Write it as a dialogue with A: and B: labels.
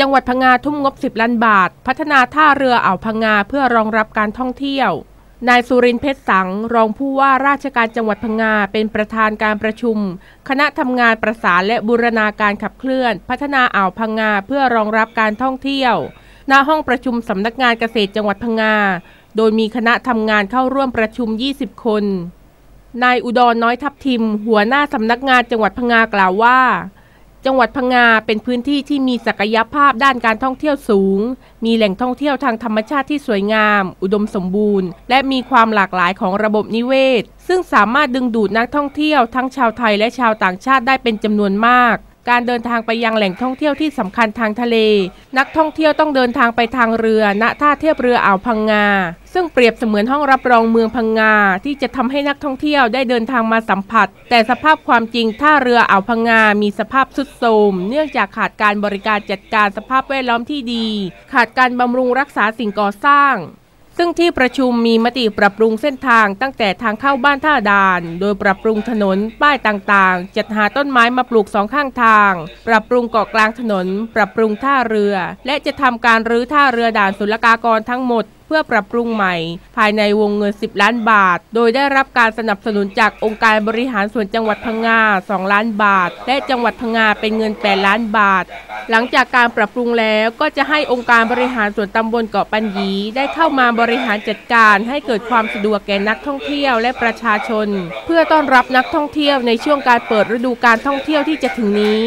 A: จังหวัดพังงาทุ่มงบ 10 ล้านบาท พัฒนาท่าเรืออ่าวพังงาเพื่อรองรับการท่องเที่ยวนายสุรินเพชรสัง รองผู้ว่าราชการจังหวัดพังงาเป็นประธานการประชุม คณะทำงานประสานและบูรณาการขับเคลื่อน พัฒนาอ่าวพังงาเพื่อรองรับการท่องเที่ยว ณห้องประชุมสำนักงานเกษตรจังหวัดพังงา โดยมีคณะทำงานเข้าร่วมประชุม 20 คน นายอุดรน้อยทับทิม หัวหน้าสำนักงานจังหวัดพังงากล่าวว่า จังหวัดพังงาเป็นพื้นที่ที่มีศักยภาพด้านการท่องเที่ยวสูง มีแหล่งท่องเที่ยวทางธรรมชาติที่สวยงาม อุดมสมบูรณ์ และมีความหลากหลายของระบบนิเวศ ซึ่งสามารถดึงดูดนักท่องเที่ยวทั้งชาวไทยและชาวต่างชาติได้เป็นจำนวนมาก การเดินทางไปยังแหล่งท่องเที่ยวที่สำคัญทางทะเล นักท่องเที่ยวต้องเดินทางไปทางเรือ ณ ท่าเทียบเรืออ่าวพังงา ซึ่งเปรียบเสมือนห้องรับรองเมืองพังงา ที่จะทำให้นักท่องเที่ยวได้เดินทางมาสัมผัส แต่สภาพความจริงท่าเรืออ่าวพังงา มีสภาพสุดโทรม เนื่องจากขาดการบริการจัดการสภาพแวดล้อมที่ดี ขาดการบำรุงรักษาสิ่งก่อสร้าง ซึ่งที่ประชุมมีมติปรับปรุงเส้นทางตั้งแต่ทางเข้าบ้านท่าดาน โดยปรับปรุงถนนป้ายต่างๆ จัดหาต้นไม้มาปลูกสองข้างทาง ปรับปรุงเกาะกลางถนน ปรับปรุงท่าเรือ และจะทำการรื้อท่าเรือด่านศุลกากรทั้งหมดเพื่อปรับปรุงใหม่ ภายในวงเงิน 10 ล้านบาท โดยได้รับการสนับสนุนจากองค์การบริหารส่วนจังหวัดพังงา 2 ล้านบาท และจังหวัดพังงาเป็นเงิน 8 ล้านบาท หลังจากการปรับปรุงแล้วก็จะให้องค์การบริหารส่วนตำบลเกาะปัญญีได้เข้ามาบริหารจัดการให้เกิดความสะดวกแก่นักท่องเที่ยวและประชาชน เพื่อต้อนรับนักท่องเที่ยวในช่วงการเปิดฤดูการท่องเที่ยวที่จะถึงนี้